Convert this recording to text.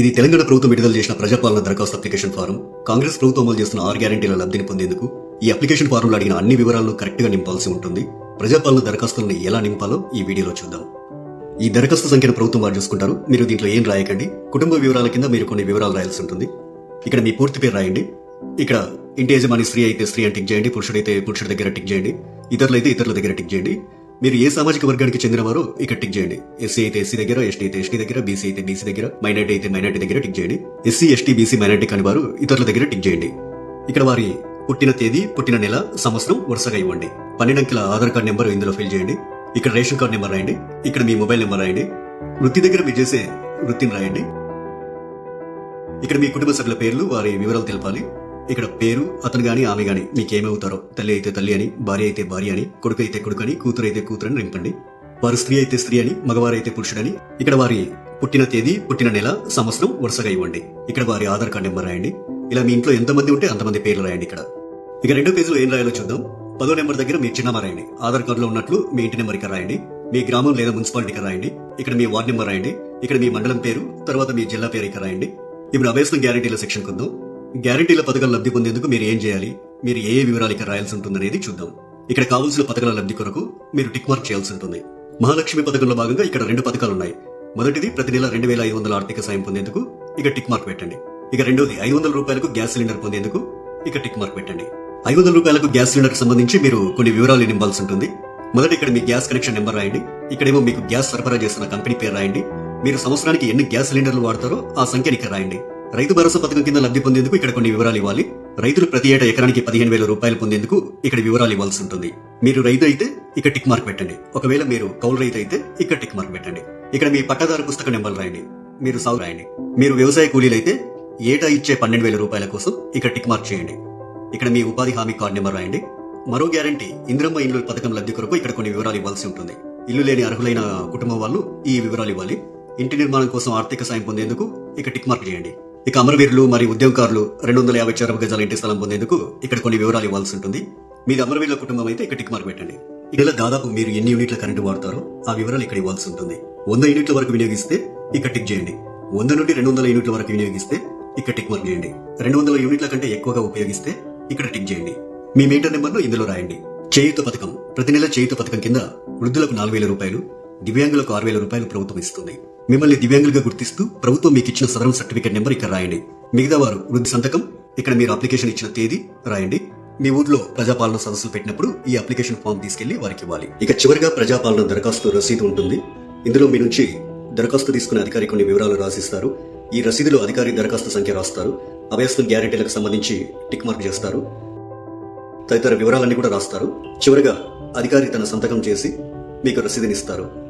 ఇది తెలంగాణ ప్రభుత్వం విడుదల చేసిన ప్రజాపాలన దరఖాస్తు అప్లికేషన్ ఫారం. కాంగ్రెస్ ప్రభుత్వం అమలు చేస్తున్న ఆరు గ్యారంటీల లబ్ధిని పొందేందుకు ఈ అప్లికేషన్ ఫారంలో అడిగిన అన్ని వివరాలను కరెక్ట్గా నింపాల్సి ఉంటుంది. ప్రజాపాలన దరఖాస్తులను ఎలా నింపాలో ఈ వీడియోలో చూద్దాం. ఈ దరఖాస్తు సంఖ్యను ప్రభుత్వం వారు చూసుకుంటారు. మీరు దీంట్లో ఏం రాయకండి? కుటుంబ వివరాల కింద మీరు కొన్ని వివరాలు రాయాల్సి ఉంటుంది. ఇక్కడ మీ పూర్తి పేరు రాయండి. ఇక్కడ ఇంటి యజమాని స్త్రీ అయితే స్త్రీ అని టిక్ చేయండి. పురుషుడైతే పురుషుడి దగ్గర టిక్ చేయండి. ఇతరులైతే ఇతరుల దగ్గర టిక్ చేయండి. మీరు ఏ సామాజిక వర్గానికి చెందినవారో ఇక్కడ టిక్ చేయండి. ఎస్సీ అయితే ఎస్సీ దగ్గర ఎస్టీ అయితే ఎస్టీ దగ్గర బీసీ అయితే బీసీ దగ్గర మైనార్టీ అయితే మైనార్టీ దగ్గర టిక్ చేయండి. ఎస్సీ ఎస్టీ బీసీ మైనార్టీ కాని వారు ఇతరుల దగ్గర టిక్ చేయండి. ఇక్కడ వారి పుట్టిన తేదీ పుట్టిన నెల సంవత్సరం వరుసగా ఇవ్వండి. పన్నెండు అంకెల ఆధార్ కార్డ్ నెంబర్ ఇందులో ఫిల్ చేయండి. ఇక్కడ రేషన్ కార్డు నెంబర్ రాయండి. ఇక్కడ మీ మొబైల్ నెంబర్ రాయండి. వృత్తి దగ్గర మీరు చేసే వృత్తిని రాయండి. ఇక్కడ మీ కుటుంబ సభ్యుల పేర్లు వారి వివరాలు తెలపాలి. ఇక్కడ పేరు అతను గాని ఆమె గాని మీకేమవుతారో తల్లి అయితే తల్లి అని భార్య అయితే భార్య అని కొడుకు అయితే కొడుకు అని కూతురు అయితే కూతురు అని నింపండి వారు స్త్రీ అయితే స్త్రీ అని మగవారైతే పురుషుడని ఇక్కడ వారి పుట్టిన తేదీ పుట్టిన నెల సంవత్సరం వరుసగా ఇవ్వండి. ఇక్కడ వారి ఆధార్ కార్డ్ నెంబర్ రాయండి. ఇలా మీ ఇంట్లో ఎంతమంది ఉంటే అంతమంది పేర్లు రాయండి ఇక్కడ. ఇక రెండో పేజీలో ఏం రాయాలో చూద్దాం. పదో నెంబర్ దగ్గర మీ చిన్నమ్మ రాయండి. ఆధార్ కార్డులో ఉన్నట్లు మీ ఇంటి నెంబర్ ఇక్కడ రాయండి. మీ గ్రామం లేదా మున్సిపాలిటీకి రాయండి. ఇక్కడ మీ వార్డు నెంబర్ రాయండి. ఇక్కడ మీ మండలం పేరు తర్వాత మీ జిల్లా పేరు ఇక్కడ రాయండి. ఇప్పుడు అభ్యసన గ్యారంటీల సెక్షన్ కుందాం గ్యారంటీల పథకాల లబ్ధి పొందేందుకు మీరు ఏం చేయాలి? మీరు ఏ ఏ వివరాలు ఇక్కడ రాయాల్సి ఉంటుందనేది చూద్దాం. ఇక్కడ కావాల్సిన పథకాల లబ్ధి కొరకు మీరు టిక్ మార్క్ చేయాల్సి ఉంటుంది. మహాలక్ష్మి పథకంలో భాగంగా ఇక్కడ రెండు పథకాలు ఉన్నాయి మొదటిది ప్రతి నెల రెండు వేల ఐదు వందల ఆర్థిక సాయం పొందేందుకు ఇక టిక్ మార్క్ పెట్టండి. ఇక రెండోది ఐదు వందల రూపాయలకు గ్యాస్ సిలిండర్ పొందేందుకు ఇక టిక్ మార్క్ పెట్టండి. ఐదు వందల రూపాయలకు గ్యాస్ సిలిండర్ సంబంధించి మీరు కొన్ని వివరాలు నింపాల్సి ఉంటుంది. మొదట ఇక్కడ మీ గ్యాస్ కనెక్షన్ నెంబర్ రాయండి. ఇక్కడేమో మీకు గ్యాస్ సరఫరా చేస్తున్న కంపెనీ పేరు రాయండి. మీరు సంవత్సరానికి ఎన్ని గ్యాస్ సిలిండర్లు వాడతారో ఆ సంఖ్యని ఇక్కడ రాయండి. రైతు భరోసా పథకం కింద లబ్ధి పొందేందుకు ఇక్కడ కొన్ని వివరాలు ఇవ్వాలి. రైతులు ప్రతి ఏటా ఎకరానికి పదిహేను వేల రూపాయలు పొందేందుకు ఇక్కడ వివరాలు ఇవ్వాల్సి ఉంటుంది. మీరు రైతు అయితే ఇక్కడ టిక్ మార్క్ పెట్టండి. ఒకవేళ మీరు కౌలు రైతు అయితే ఇక్కడ టిక్ మార్క్ పెట్టండి. ఇక్కడ మీ పట్టాదారు పుస్తక నెంబర్ రాయండి. మీరు సాగు రాయండి. మీరు వ్యవసాయ కూలీలైతే ఏటా ఇచ్చే పన్నెండు వేల రూపాయల కోసం ఇక్కడ టిక్ మార్క్ చేయండి. ఇక్కడ మీ ఉపాధి హామీ కార్డు నెంబర్ రాయండి. మరో గ్యారంటీ ఇందిరమ్మ ఇల్లు పథకం లబ్ధి కొరకు ఇక్కడ కొన్ని వివరాలు ఇవ్వాల్సి ఉంటుంది. ఇల్లు లేని అర్హులైన కుటుంబం వాళ్ళు ఈ వివరాలు ఇవ్వాలి. ఇంటి నిర్మాణం కోసం ఆర్థిక సాయం పొందేందుకు ఇక టిక్ మార్క్ చేయండి. ఇక అమరవీరులు మరియు ఉద్యోగకారులు రెండు వందల యాభై చరపు గజాల ఇంటి స్థలం పొందేందుకు ఇక్కడ కొన్ని వివరాలు ఇవ్వాల్సి ఉంటుంది. మీది అమరవీరుల కుటుంబం అయితే ఇక్కడ టిక్ మార్క్ పెట్టండి. ఇలా దాదాపు మీరు ఎన్ని యూనిట్ల కరెంటు వాడతారో ఆ వివరాలు ఇక్కడ ఇవ్వాల్సి ఉంటుంది. వంద యూనిట్ల వరకు వినియోగిస్తే ఇక్కడ టిక్ చేయండి. వంద నుండి రెండు వందల యూనిట్ల వరకు వినియోగిస్తే ఇక్కడ టిక్ మార్క్ చేయండి. రెండు వందల యూనిట్ల కంటే ఎక్కువగా ఉపయోగిస్తే ఇక్కడ టిక్ చేయండి. మీ మీటర్ నెంబర్ను ఇందులో రాయండి. చేయుత పథకం. ప్రతి నెల చేయుత పథకం కింద వృద్ధులకు నాలుగు వేల రూపాయలు దివ్యాంగులకు ఆరు వేల రూపాయలు ప్రభుత్వం ఇస్తుంది. మిమ్మల్ని దివ్యాంగులుగా గుర్తిస్తూ ప్రభుత్వం మీకు ఇచ్చిన సదరం సర్టిఫికేట్ నెంబర్ ఇక్కడ రాయండి. మిగతా వారు వృద్ధి సంతకం ఇక్కడ మీరు అప్లికేషన్ ఇచ్చిన తేదీ రాయండి. మీ ఊర్లో ప్రజాపాలన సదస్సులు పెట్టినప్పుడు ఈ అప్లికేషన్ ఫామ్ తీసుకెళ్ళి వారికి ఇవ్వాలి. ఇక చివరిగా ప్రజాపాలన దరఖాస్తు రసీదు ఉంటుంది. ఇందులో మీ నుంచి దరఖాస్తు తీసుకునే అధికారి కొన్ని వివరాలు రాసిస్తారు. ఈ రసీదులో అధికారి దరఖాస్తు సంఖ్య రాస్తారు. అభ్యస్తం గ్యారెంటీలకు సంబంధించి టిక్ మార్క్ చేస్తారు. తదితర వివరాలన్నీ కూడా రాస్తారు. చివరిగా అధికారి తన సంతకం చేసి మీకు రసీదునిస్తారు